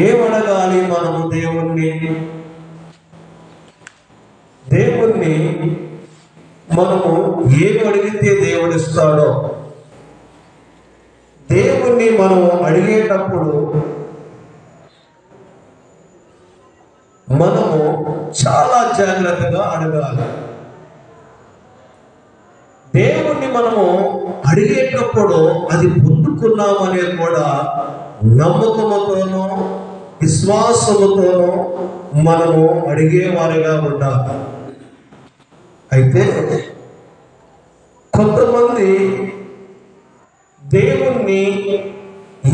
ఏమడగాలి మనము దేవుణ్ణి? దేవుణ్ణి మనము ఏమి అడిగితే దేవుడు ఇస్తాడో? దేవుణ్ణి మనం అడిగేటప్పుడు మనము చాలా జాగ్రత్తగా అడగాలి. దేవుణ్ణి మనము అడిగేటప్పుడు అది పొందుకున్నామనే కూడా నమ్మకముతోనూ విశ్వాసముతోనూ మనము అడిగేవారిగా ఉండాలి. అయితే కొంతమంది దేవుణ్ణి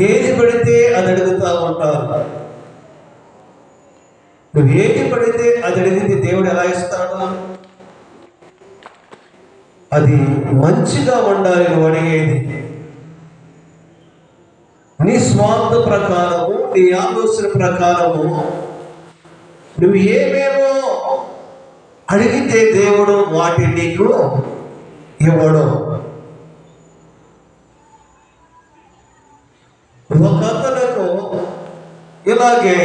ఏది పడితే అది అడుగుతా ఉంటారు. నువ్వు ఏది పడితే అది అడిగితే దేవుడు ఎలా ఇస్తాడు? అది మంచిగా ఉండాలి నువ్వు అడిగేది. నీ స్వార్థ ప్రకారము నీ ఆలోచన ప్రకారము నువ్వు ఏమేమో అడిగితే దేవుడు వాటి నీకు ఇవ్వడు. ఒక అతనుకు ఇలాగే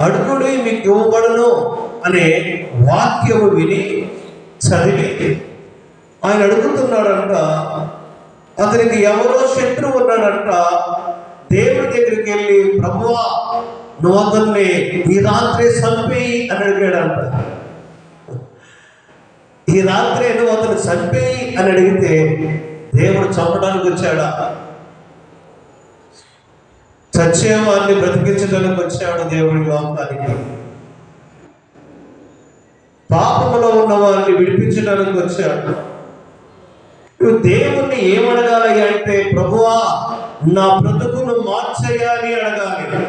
అడుగుడి మీకు ఇవ్వబడను అనే వాక్యము విని చదివి ఆయన అడుగుతున్నాడంట అతనికి ఎవరో శత్రువు ఉన్నాడంట. దేవుడి దగ్గరికి వెళ్ళి ప్రభువా నువ్వు అతన్ని ఈ రాత్రి చంపేయి అని అడిగాడంట. ఈ రాత్రి నువ్వు అతను చంపేయి అని అడిగితే దేవుడు చంపడానికి వచ్చాడా? చచ్చేవాడిని బ్రతికించడానికి వచ్చాడు దేవుడి లోకానికి. పాపములో ఉన్న వారిని విడిపించడానికి వచ్చాడు. నువ్వు దేవుణ్ణి ఏమడగాలి అంటే ప్రభువా నా బ్రతుకును మార్చేయాలి అడగాలి.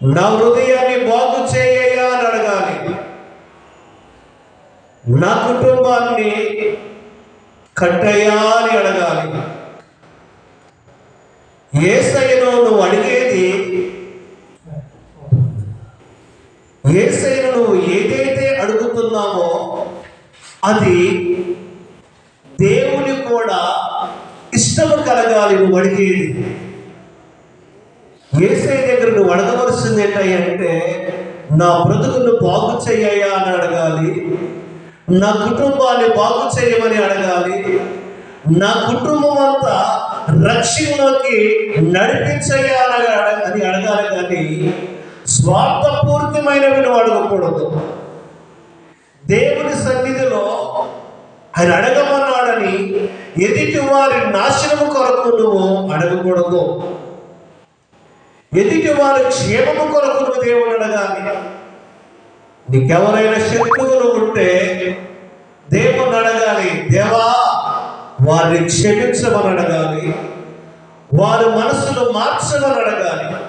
నా హృదయాన్ని బాగు చేయాలని అని అడగాలి. నా కుటుంబాన్ని కట్టయ్యా అని అడగాలి. ఏసైను నువ్వు అడిగేది ఏసైను నువ్వు ఏదైతే అడుగుతున్నావో అది దేవుని కూడా ఇష్టము కలగాలి నువ్వు అడిగేది? ఏసై దగ్గర నువ్వు అడగవలసింది ఏంటంటే నా బ్రతుకును బాగు చెయ్యా అని అడగాలి నా కుటుంబాన్ని బాగు చేయమని అడగాలి నా కుటుంబం అంతా రక్షణలోకి నడిపించయ్యా అని అని అడగాలి కానీ స్వార్థపూరితమైనవి నువ్వు అడగకూడదు. దేవుని సన్నిధిలో ఆయన అడగమని ఎదుటి వారి నాశనము కొరకు నువ్వు అడగకూడదు. ఎదుటి వారి క్షేమము కొరకు నువ్వు దేవుడు అడగాలి. నీకెవరైనా శత్రువులు ఉంటే దేవుని అడగాలి. దేవా వారిని క్షమించమని అడగాలి. వారి మనసులు మార్చమని అడగాలి.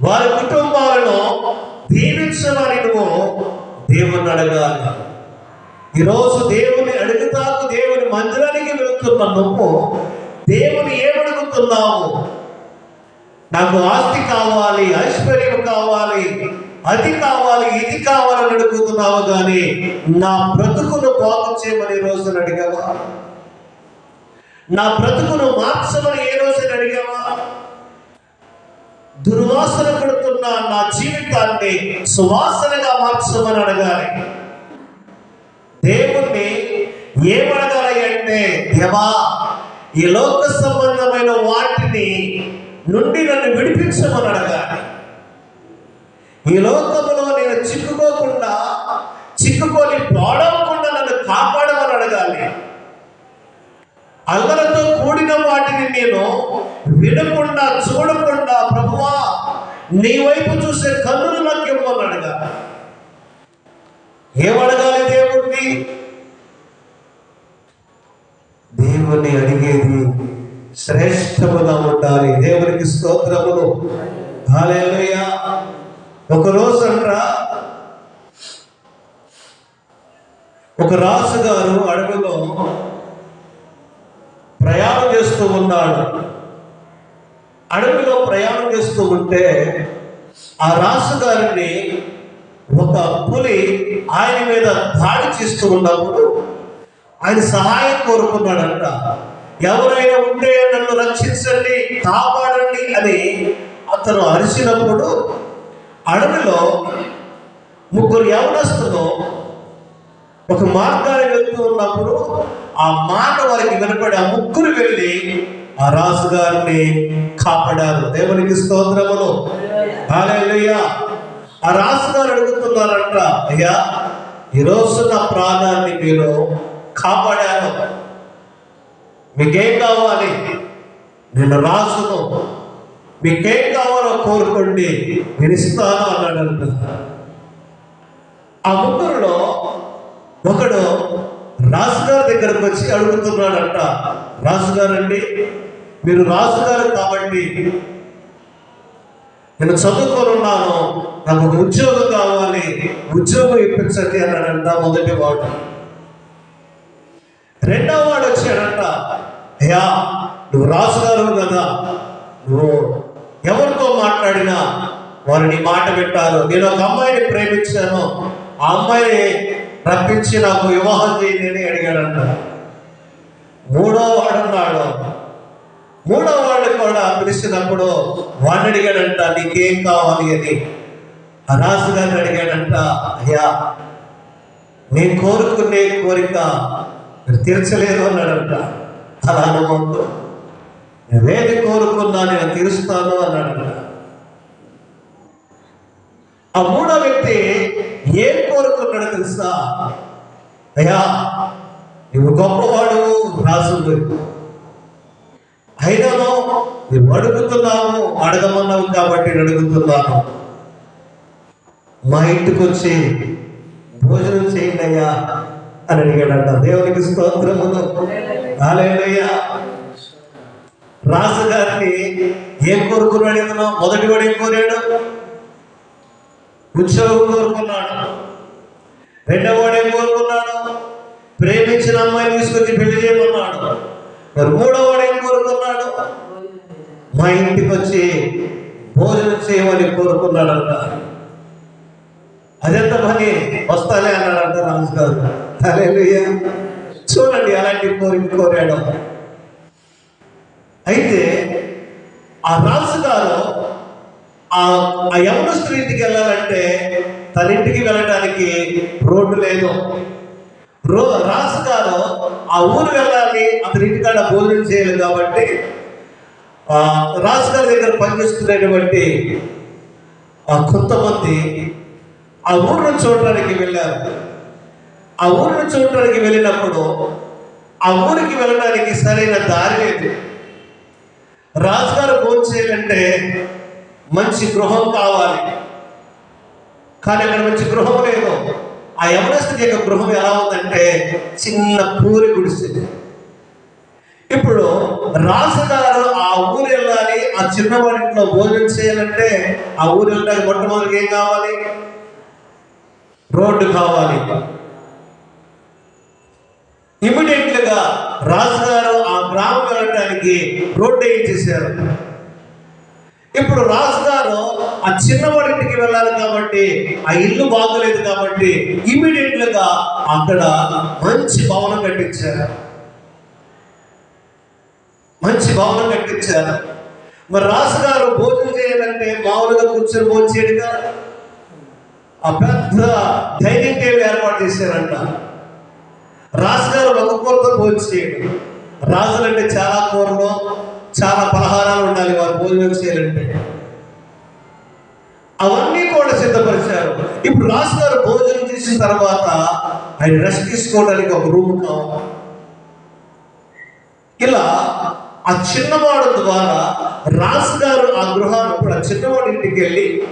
వారి కుటుంబాలను దీవించమని నువ్వు దేవుని అడగాలి. ఈరోజు దేవుని అడుగుతాకు దేవుడు. మందిరానికి వెళుతున్న నువ్వు దేవుని ఏమడుగుతున్నావు? నాకు ఆస్తి కావాలి ఐశ్వర్యం కావాలి అది కావాలి ఇది కావాలని అడుగుతున్నావు కానీ నా బ్రతుకును బాగు చేయమని రోజున అడిగావా? నా బ్రతుకును మార్చమని ఏ రోజున అడిగావా? దుర్వాసన పడుతున్న నా జీవితాన్ని సువాసనగా మార్చమని అడగాలి. దేవుణ్ణి ఏమడగాలి అంటే దేవా ఈ లోక సంబంధమైన వాటిని నుండి నన్ను విడిపించమని అడగాలి ఈ లోకములో నేను చిక్కుకోకుండా చిక్కుకొని పాడవకుండా నన్ను కాపాడమని అడగాలి అల్లలతో కూడిన వాటిని నేను వినకుండా చూడకుండా ప్రభువా నీ వైపు చూసే కన్నులు నాకు ఇవ్వమని అడగాలి ఏమడగాలి దేవుడిని దేవుని అడిగేది శ్రేష్టముగా ఉండాలి. దేవునికి స్తోత్రములు. హల్లెలూయా. ఒక రోజు అంటరా ఒక రాసుగారు అడవిలో ప్రయాణం చేస్తూ ఉన్నాడు. అడవిలో ప్రయాణం చేస్తూ ఉంటే ఆ రాసుగారిని ఒక పులి ఆయన మీద దాడి చేస్తూ ఉన్నప్పుడు ఆయన సహాయం కోరుకున్నాడంట. ఎవరైనా ఉంటే నన్ను కాపాడండి అని అతను అరిచినప్పుడు అడవిలో ముగ్గురు యవనస్తులు ఒక మార్గాన్ని వెళ్తూ ఉన్నప్పుడు ఆ మాట వారికి వినపడి ఆ ముగ్గురు వెళ్ళి ఆ రాజు గారిని కాపాడారు. దేవునికి స్తోత్రములు. హల్లెలూయా. ఆ రాజు గారు అడుగుతున్నారంట అయ్యా ఈరోజు నా ప్రాణాన్ని మీరు కాపాడాను. మీకేం కావాలి? నేను రాసును మీకేం కావాలో కోరుకోండి. నేను ఇస్తాను అన్నాడంట ఆ ముగ్గురులో ఒకడు రాజుగారి దగ్గరకు వచ్చి అడుగుతున్నాడంట రాజుగారండి మీరు రాజుగారు కాబట్టి నేను చదువుకొని ఉన్నాను నాకు ఒక ఉద్యోగం కావాలి. ఉద్యోగం ఇప్పించండి అన్నాడంట మొదటి వాడు. రెండవ వాడు వచ్చాడంట అయ్యా నువ్వు రాజుగారు కదా. నువ్వు ఎవరితో మాట్లాడినా వారు నీ మాట పెట్టారు నేను ఒక అమ్మాయిని ప్రేమించాను. ఆ అమ్మాయిని రప్పించి నాకు వివాహం చేయండి అని అడిగాడంట. మూడో వాడున్నాడు. మూడో వాడు కూడా పిలిచినప్పుడు వాడిని అడిగాడంట నీకేం కావాలి అని? రాజుగారిని అడిగాడంట అయ్యా నేను కోరుకునే కోరిక మీరు తీర్చలేదు అన్నాడంట. అలా అనుభవంతో నేనేది కోరుకున్నా నేను తీరుస్తాను అన్నాడంట. ఆ మూడో వ్యక్తి ఏం కోరుకున్నాడు తెలుసా? అయ్యా నువ్వు గొప్పవాడు రాజుడు అయినాను నువ్వు అడుగుతున్నావు అడగమన్నావు కాబట్టి నేను అడుగుతున్నాను. మా ఇంటికి వచ్చి భోజనం చేయండి అయ్యా. అని అడిగాడంట దేవునికి స్తోత్రములు. హల్లెలూయా రాజు గారిని ఏం కోరుకున్నాడు ఏమన్నా మొదటి వాడు ఏం కోరాడు? ఉద్యోగం కోరుకున్నాడు. రెండవ వాడు ఏం కోరుకున్నాడు? ప్రేమించిన అమ్మాయిని తీసుకొచ్చి పెళ్ళి చేయమన్నాడు. మరి మూడవ వాడు ఏం కోరుకున్నాడు? మా ఇంటికి వచ్చి భోజనం చేయమని కోరుకున్నాడంట. అదెంత పని? వస్తాలే అన్నాడంట రాజు గారు. హల్లెలూయా. చూడండి అలాంటి కోరిక కోరాడు. అయితే ఆ రాజుగారు ఆ ఆ యవనస్తుడి ఇంటికి వెళ్ళాలంటే తన ఇంటికి వెళ్ళడానికి రోడ్డు లేదు. రో రాజుగారు ఆ ఊరు వెళ్ళాలి అతని ఇంటికాడ భోజనం చేయాలి కాబట్టి రాజుగారి దగ్గర పనిచేస్తున్నటువంటి కొంతమంది ఆ ఊరిని చూడడానికి వెళ్ళారు. ఆ ఊరిని చూడటానికి వెళ్ళినప్పుడు ఆ ఊరికి వెళ్ళడానికి సరైన దారి లేదు. రాజుగారు భోజనం చేయాలంటే మంచి గృహం కావాలి. కానీ అక్కడ మంచి గృహం లేదు. ఆ యవనస్తుడి యొక్క గృహం ఎలా ఉందంటే చిన్న పూరి గుడిసింది ఇప్పుడు రాజుగారు ఆ ఊరు వెళ్ళాలి ఆ చిన్నవాడింట్లో భోజనం చేయాలంటే ఆ ఊరు వెళ్ళడానికి మొట్టమొదటి ఏం కావాలి? రోడ్డు కావాలి. ఇమీడియట్గా రాజుగారు ఆ గ్రామం వెళ్ళడానికి రోడ్డు వేయించేశారు చేశారు. ఇప్పుడు రాజుగారు ఆ చిన్నవాడింటికి వెళ్ళాలి కాబట్టి ఆ ఇల్లు బాగోలేదు కాబట్టి ఇమీడియట్గా అక్కడ మంచి భవనం కట్టించారు. మంచి భవనం కట్టించారు. మరి రాజుగారు భోజనం చేయాలంటే మామూలుగా కూర్చొని భోజనం చేయడం ఆ పెద్ద డైనింగ్ టేబుల్ ఏర్పాటు చేశారంట. రాజుగారు ఒక కూరతో భోజనం చేయడు. రాజులంటే చాలా కూరలు చాలా పలహారాలు ఉండాలి వారు భోజనం చేయాలంటే. అవన్నీ కూడా సిద్ధపరిచారు. ఇప్పుడు రాజుగారు భోజనం చేసిన తర్వాత ఆయన రెస్ట్ తీసుకోవడానికి ఒక రూమ్ కావాలి. ఇలా ఆ చిన్నవాడు ద్వారా రాజుగారు ఆ గృహాన్ని ఇప్పుడు ఆ చిన్నవాడి ఇంటికి వెళ్ళి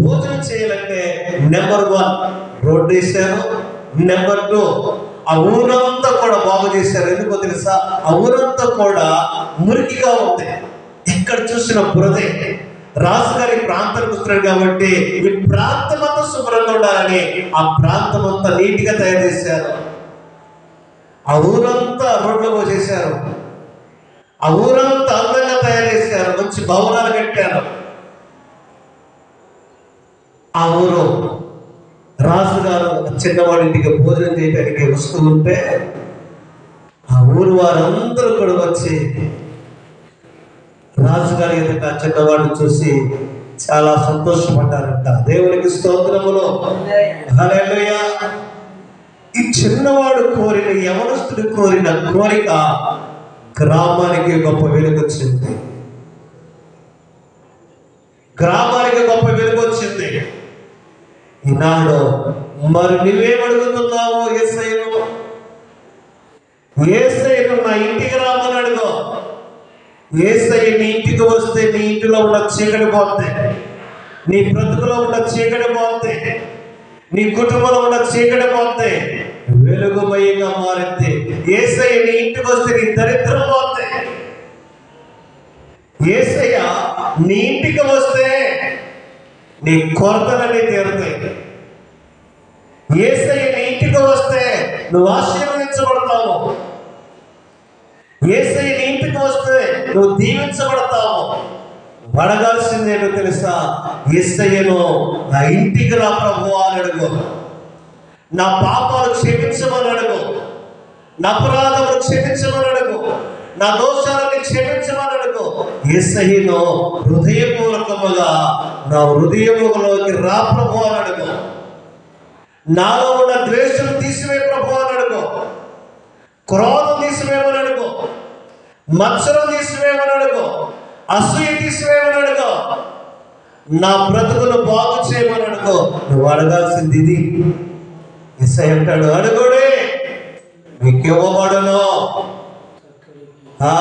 భోజనం చేయాలంటే నెంబర్ వన్ రోడ్డు వేశారు నెంబర్ టూ ఆ ఊరంతా కూడా బాగు చేశారు. ఎందుకో తెలుసా? ఆ ఊరంతా కూడా మురికిగా ఉంది. ఎక్కడ చూసిన బురదే. రాజుగారి ప్రాంతం చూస్తున్నాడు కాబట్టి ఈ ప్రాంతం అంతా శుభ్రంగా ఉండాలని ఆ ప్రాంతం అంతా నీట్గా తయారు చేశారు. ఆ ఊరంతా రోడ్లు పోసేశారు ఆ ఊరంతా అందంగా తయారు చేశారు. మంచి భవనాలు కట్టారు. ఆ ఊరు రాజుగారు చిన్నవాడింటికి భోజనం చేయడానికి వస్తూ ఉంటే ఆ ఊరు వారందరూ కూడా వచ్చి రాజుగారి ఎదుట చిన్నవాడిని చూసి చాలా సంతోషపడ్డారంట. దేవునికి స్తోత్రములు. ఈ చిన్నవాడు కోరిన యవనస్తుడు కోరిన కోరిక గ్రామానికి గొప్ప వెలుగొచ్చింది. గ్రామానికి గొప్ప వెలుగొచ్చింది. ఈనాడు మరి నువ్వేమడుగుతున్నావో ఏసైను ఏసైను నా ఇంటికి రామని అడుగు. ఏసై నీ ఇంటికి వస్తే నీ ఇంటిలో ఉన్న చీకటి పోతే నీ బ్రతుకులో ఉన్న చీకటి పోతే నీ కుటుంబంలో ఉన్న చీకటి పోతే వెలుగుమయంగా మారింది ఏసై నీ ఇంటికి వస్తే నీ దరిద్రం పోతే. ఏసయ్య నీ ఇంటికి వస్తే నీ కొరతలన్నీ తీరుతాయి ఏసయ్య నీ ఇంటికి వస్తే నువ్వు ఆశీర్వదించబడతావు. ఏసయ్య నీ ఇంటికి వస్తే నువ్వు దీవించబడతావు. అడగాల్సిందేంటో తెలుసా? ఏసయ్యను నా ఇంటికి రా ప్రభు అని అడుగు. నా పాపాలు క్షమించమని అడుగు. నా అపరాధములు క్షమించమని అడుగు. నా దోషాలని క్షమించమని అడుగు. ఏసయ్యను హృదయపూర్వకముగా నా హృదయములోకి రా ప్రభు అని అడుగు. నాలో ఉన్న ద్వేషం తీసివే ప్రభు అని అడుగు క్రోధం తీసివేయమని అడుగు మత్సరం తీసివేయమని అడుగు అసూయ తీసివేయమని అడుగు నా బ్రతుకును బాగు చేయమని అడుగు నువ్వు అడగాల్సింది ఇది. ఎస్ఐ అంటాడు అడుగుడే మీకు ఆ,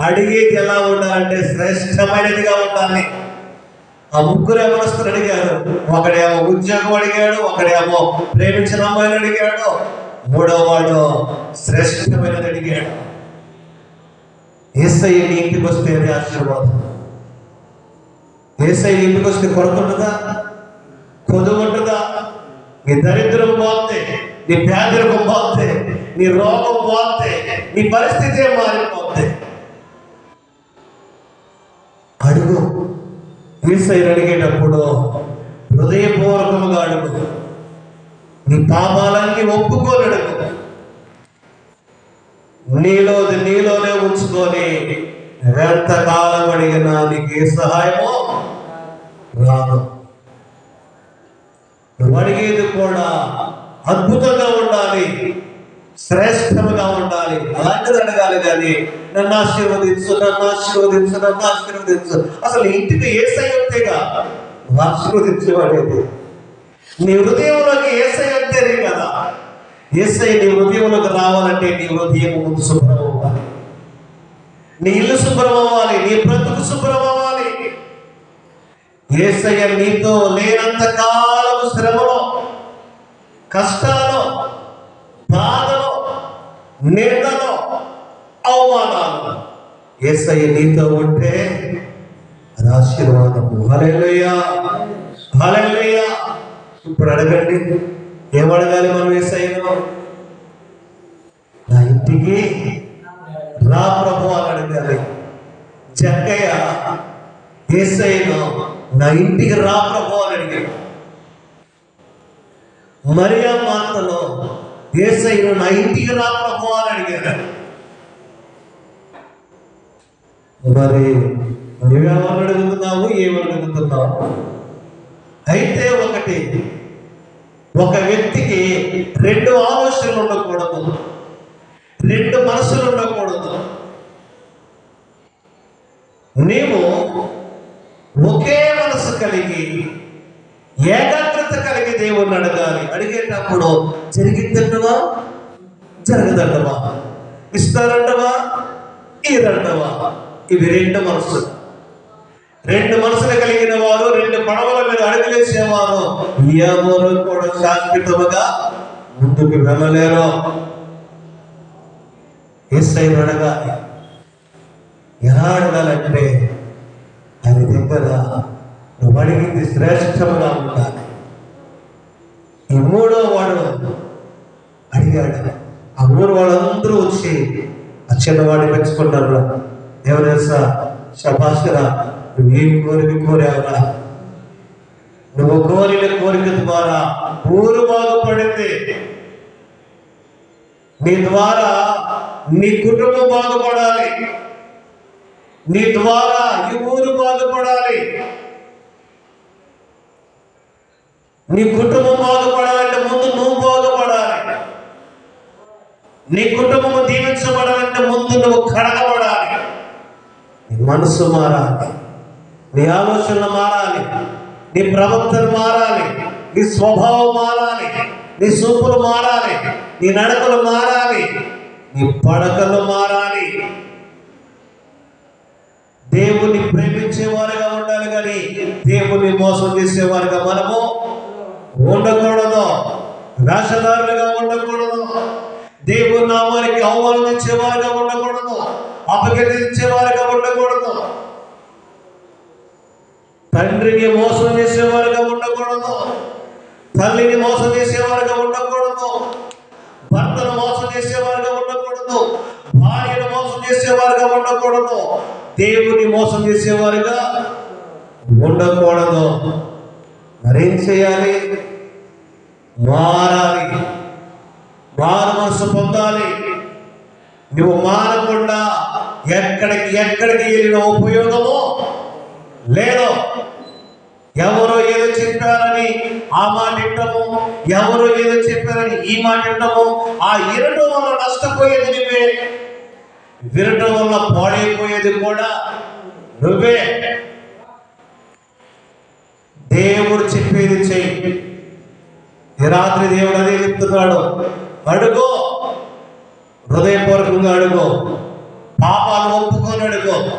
అడిగేది ఎలా ఉండాలంటే శ్రేష్టమైనదిగా ఉండాలి. ఆ ముగ్గురు ఎవరస్తులు అడిగారు. ఒకడేమో ఉద్యోగం అడిగాడు ఒకడేమో ప్రేమించిన అమ్మాయిని అడిగాడు మూడో వాడు శ్రేష్టమైనది అడిగాడు. ఏసై నీ ఇంటికి వస్తే అది ఆశీర్వాదం? ఏసై ఇంటికి వస్తే కొరత ఉంటుందా? కొదువు ఉంటుందా? నీ దరిద్రం పోతే నీ పేదరికం పోతే నీ రోగం పోతే నీ పరిస్థితి మారిపోతే. అడుగు. ఈసైని అడిగేటప్పుడు హృదయపూర్వకముగా అడుగు. నీ పాపాలన్నీ ఒప్పుకోలేడు అడుగు. నీలో నీలోనే ఉంచుకొని ఎంతకాలం అడిగినా నీకు ఏ సహాయమో రాదు. నువ్వు అడిగేది కూడా అద్భుతంగా ఉండాలి. శ్రేష్టముగా ఉండాలి అలాంటిది అడగాలి కానీ నన్ను ఆశీర్వదించు నన్ను ఆశీర్వదించు నన్ను ఆశీర్వదించు. అసలు ఇంటికి ఏ సైతేగా నువ్వు ఆశీర్వదించేవాడేది. నీ హృదయంలోకి ఏసై అంటేనే కదా. ఏసై నీ హృదయంలోకి రావాలంటే నీ హృదయం ముందు శుభ్రం అవ్వాలి. నీ ఇల్లు శుభ్రం అవ్వాలి నీ బ్రతుకు శుభ్రం అవ్వాలి. ఏసయ్య నీతో లేనంత కాలము శ్రమలో కష్టాలు నిందలు అవమానాలు. ఏసయ్య నీతో ఉంటే అది ఆశీర్వాదము. హల్లెలూయా. హల్లెలూయా. ఇప్పుడు అడగండి ఏమడగాలి మనం ఏసయ్యను నా ఇంటికి రా ప్రభు అని అడగాలి. జక్కయ్య ఏసయ్యను నా ఇంటికి రా ప్రభు అని అడిగాడు. మరియా మాటలో ఏసయ్యను నా ఇంటికి రాకపో అని అడిగాడు. మరి నువ్వెవరు అడుగుతున్నావు ఏమని అడుగుతున్నావు అయితే ఒకటి ఒక వ్యక్తికి రెండు ఆలోచనలు ఉండకూడదు. రెండు మనసులు ఉండకూడదు. నీవు ఒకే మనసు కలిగి ఏకాగ్రత కలిగి దేవుణ్ణి అడగాలి. అడిగేటప్పుడు జరిగిద్దంటవా జరగదంటవా ఇస్తారంటవా ఈరంటవా ఇవి రెండు మనసులు. రెండు మనసులు కలిగిన వారు రెండు పడవల మీద అడుగులేసేవారు ఎవరు కూడా శాశ్వతముగా ముందుకు వెళ్ళలేరు. ఎస్ఐ అడగాలి. ఎలా అడగాలంటే ఆయన దగ్గర నువ్వు అడిగింది శ్రేష్టముగా ఉండాలి. ఈ మూడో వాడు అడిగాడు. ఆ ఊరు వాళ్ళందరూ వచ్చి ఆ చిన్నవాడిని పెంచుకుంటారు ఎవరేసా శభాషరా నువ్వు ఏం కోరిక కోరావురా? నువ్వు కోరిన కోరిక ద్వారా ఊరు బాగుపడింది. నీ ద్వారా నీ కుటుంబం బాగుపడాలి. నీ ద్వారా ఈ ఊరు బాగుపడాలి. నీ కుటుంబం బాగుపడాలంటే ముందు నువ్వు బాగుపడాలి. నీ కుటుంబం దీవించబడాలంటే ముందు నువ్వు కడగబడాలి. నీ మనసు మారాలి. నీ ఆలోచన మారాలి. నీ ప్రవర్తన మారాలి. నీ స్వభావం మారాలి. నీ సూపులు మారాలి. నీ నడకలు మారాలి. నీ పడకలు మారాలి. దేవుని ప్రేమించేవారుగా ఉండాలి కానీ దేవుని మోసం చేసేవారుగా మనము ఉండకూడదు. వేషధారులుగా ఉండకూడదు. దేవుని నామానికి అవమానించేవారుగా ఉండకూడదు. అపకరించేవారుగా ఉండకూడదు. తండ్రిని మోసం చేసేవారుగా ఉండకూడదు. తల్లిని మోసం చేసేవారుగా ఉండకూడదు. భర్తను మోసం చేసేవారుగా ఉండకూడదు. భార్యను మోసం చేసేవారుగా ఉండకూడదు. దేవుని మోసం చేసేవారుగా ఉండకూడదు. మరేం చేయాలి? మారాలి. మారు మనసు పొందాలి. నువ్వు మారకుండా ఎక్కడికి ఎక్కడికి వెళ్ళిన ఉపయోగము లేదు ఎవరో ఏదో చెప్పారని ఆ మాట వింటము ఎవరో ఏదో చెప్పారని ఈ మాట వింటము ఆ ఇరటం వల్ల నష్టపోయేది నువ్వే. వినటం వల్ల పాడైపోయేది కూడా నువ్వే. దేవుడు చెప్పేది చెయ్యి. ఈ రాత్రి దేవుడు అదే చెప్తున్నాడు. అడుగో. హృదయపూర్వకంగా అడుగో. పాపాలు ఒప్పుకొని అడుగో.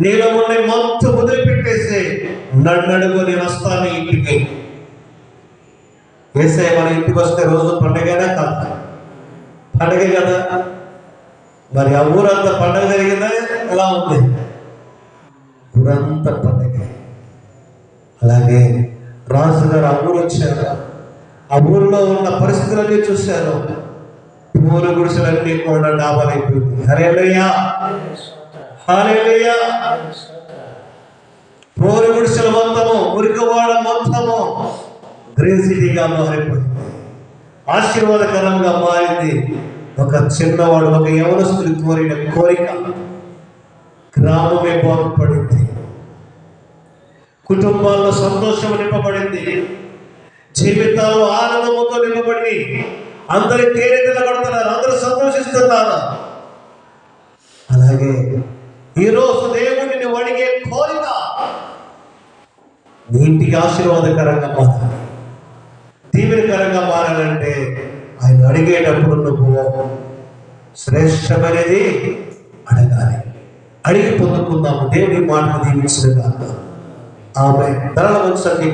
నీలో ఉన్న మొత్తం వదిలిపెట్టేసి నన్ను అడుగు నేను వస్తాను ఇంటికి. వేసే మన ఇంటికి వస్తే రోజు పండగనే కాదు? పండగ కదా. మరి ఆ ఊరంతా పండగ జరిగిందా? ఎలా ఉంది? ఊరంతా పండగ. అలాగే రాజుగారు ఆ ఊరు వచ్చారు. ఆ ఊరిలో ఉన్న పరిస్థితులన్నీ చూశారు. పూల గుడిసెలన్నీ కూడా డాబాలైపోయింది హరేలయ్యా హరేలయ్యా పూల గుడిసెల మొత్తము మురికవాడ మొత్తము గ్రీన్ సిటీగా మారిపోయింది. ఆశీర్వాదకరంగా మారింది. ఒక చిన్నవాడు ఒక యవనస్తుడు కోరిన కోరిక గ్రామమే బాగుపడింది. కుటుంబాల్లో సంతోషం నింపబడింది. జీవితాలు ఆనందముతో నింపబడి అందరి తేనె నిలబడుతున్నారు. అందరూ సంతోషిస్తున్నారు. అలాగే ఈరోజు దేవుడిని నువ్వు అడిగే కోరిక నీ ఇంటికి ఆశీర్వాదకరంగా మారాలి. దీవెనకరంగా మారాలంటే ఆయన అడిగేటప్పుడు నువ్వు శ్రేష్టమైనది అడగాలి. అడిగి పొందుకుందాము. దేవుని మాటలు దీవించగా आम सरल वंश की